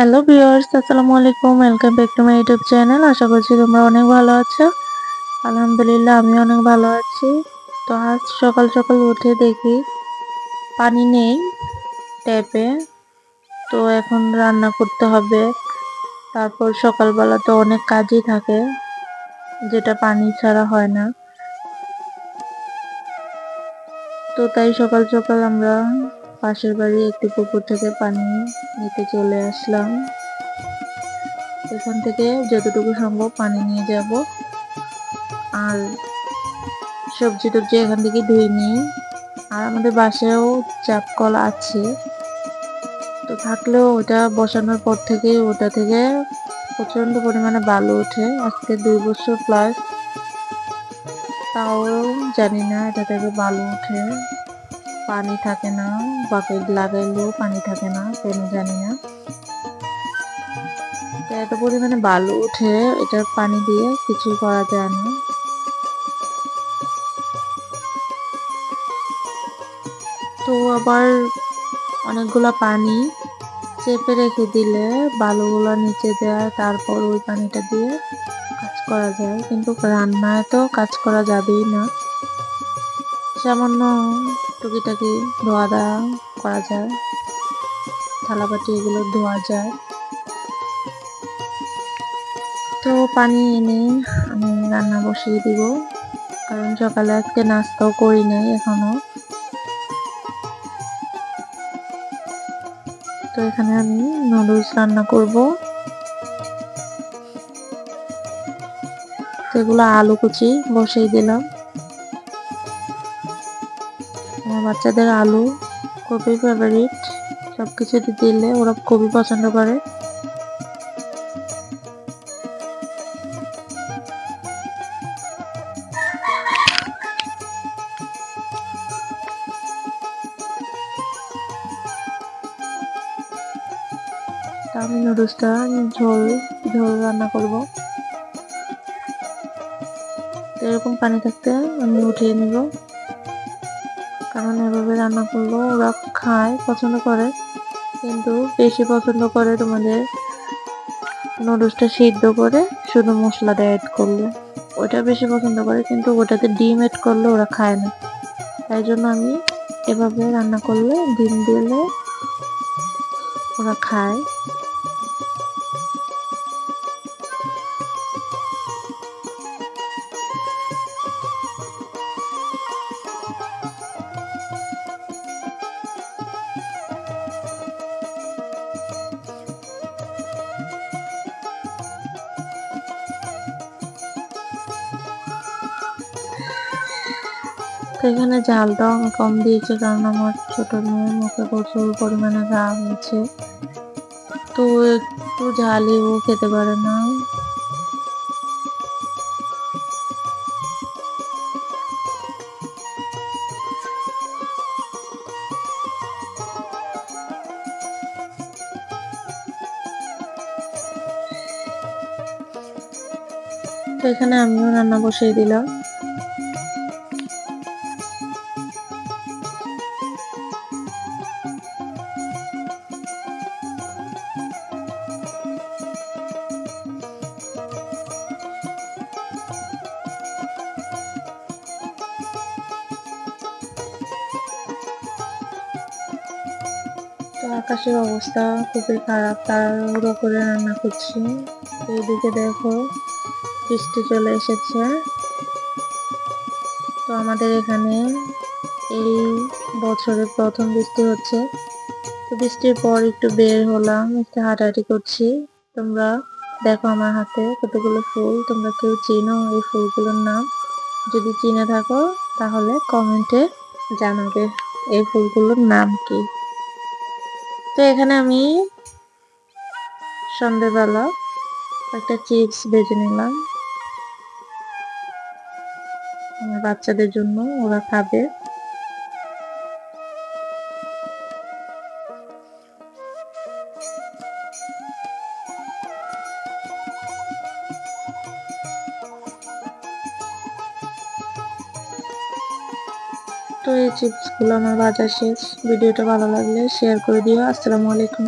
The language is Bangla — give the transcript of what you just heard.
হ্যালো ভিউয়ার্স আসসালামু আলাইকুম। Welcome back to my YouTube channel আশা করছি তোমরা অনেক ভালো আছো। আলহামদুলিল্লাহ, আমি অনেক ভালো আছি। তো আজ সকাল সকাল উঠে দেখি পানি নেই ট্যাপে। তো এখন রান্না করতে হবে। তারপর সকালবেলা তো অনেক কাজই থাকে, যেটা পানি ছাড়া হয় না। তো তাই সকাল সকাল আমরা পাশের বাড়ি একটি পুকুর থেকে পানি নিতে চলে আসলাম। এখান থেকে যতটুকু সম্ভব পানি নিয়ে যাব। আর সবজি টবজি এখান থেকে ধুয়ে নিই। আর আমাদের বাসায়ও চাপ কল আছে। তো থাকলেও ওটা বসানোর পর থেকে ওটা থেকে প্রচণ্ড পরিমাণে বালু ওঠে। আজকে দুই বছর প্লাস তাও জানি না এটা থেকে বালু ওঠে। পানি থাকে না, বাকেট লাগাইলেও পানি থাকে না, কেন জানি না। এত পরিমাণে বালু উঠে এটার পানি দিয়ে কিছু করা যায় না। তো আবার অনেকগুলা পানি চেপে রেখে দিলে বালুগুলো নিচে দেয় তারপর ওই পানিটা দিয়ে কাজ করা যায়। কিন্তু রান্নায় তো কাজ করা যাবেই না। সামান্য টুকিটাকি ধোয়া দেওয়া করা যায়। থালাবাটি এগুলো ধোয়া যায়। তো পানি এনে আমি রান্না বসিয়ে দিব। কারণ সকালে আজকে নাস্তাও করি নাই এখনও। তো এখানে আমি নুডলস রান্না করব। সেগুলো আলু কুচি বসিয়ে দিলাম। বাচ্চাদের আলু খুবই ফেভারিট সব কিছুতে দিলে ওরা খুবই পছন্দ করে। আমি নুডলসটা ঝোল ঝোল রান্না করব। এরকম পানি থাকতে আমি উঠিয়ে নিব। কারণ এভাবে রান্না করল, ওরা খায়, পছন্দ করে। কিন্তু বেশি পছন্দ করে তোমাদের নুডলসটা সিদ্ধ করে শুধু মশলাটা অ্যাড করলে। ওটা বেশি পছন্দ করে, কিন্তু ওটাতে ডিম অ্যাড করলে, ওরা খায় না। তাই জন্য আমি এভাবে রান্না করলে ডিম দিলে ওরা খায়। তো এখানে আমি কম দিয়েছি কারণ আমার ছোট মেয়ের মুখে প্রচুর পরিমাণে ঘা হয়েছে তো একটু ঝালই ও খেতে পারে না। এখানে আমিও রান্না বসিয়ে দিলাম। আকাশের অবস্থা খুবই খারাপ তাড়াহুড়ো করে রান্না করছি। এইদিকে দেখো, বৃষ্টি চলে এসেছে। তো আমাদের এখানে এই বছরের প্রথম বৃষ্টি হচ্ছে। তো বৃষ্টির পর একটু বের হলাম, একটু হাঁটাহাঁটি করছি। তোমরা দেখো আমার হাতে কতগুলো ফুল, তোমরা কেউ চিনো এই ফুলগুলোর নাম? যদি চিনে থাকো, তাহলে কমেন্টে জানাবে এই ফুলগুলোর নাম কি। তো এখানে আমি সন্ধেবেলা একটা চিপস বেজে নিলাম। আমার বাচ্চাদের জন্য ওরা খাবে। তো এই চিপসগুলো আমার বাজার শেষ। ভিডিওটা ভালো লাগলে শেয়ার করে দিও। আসসালামু আলাইকুম।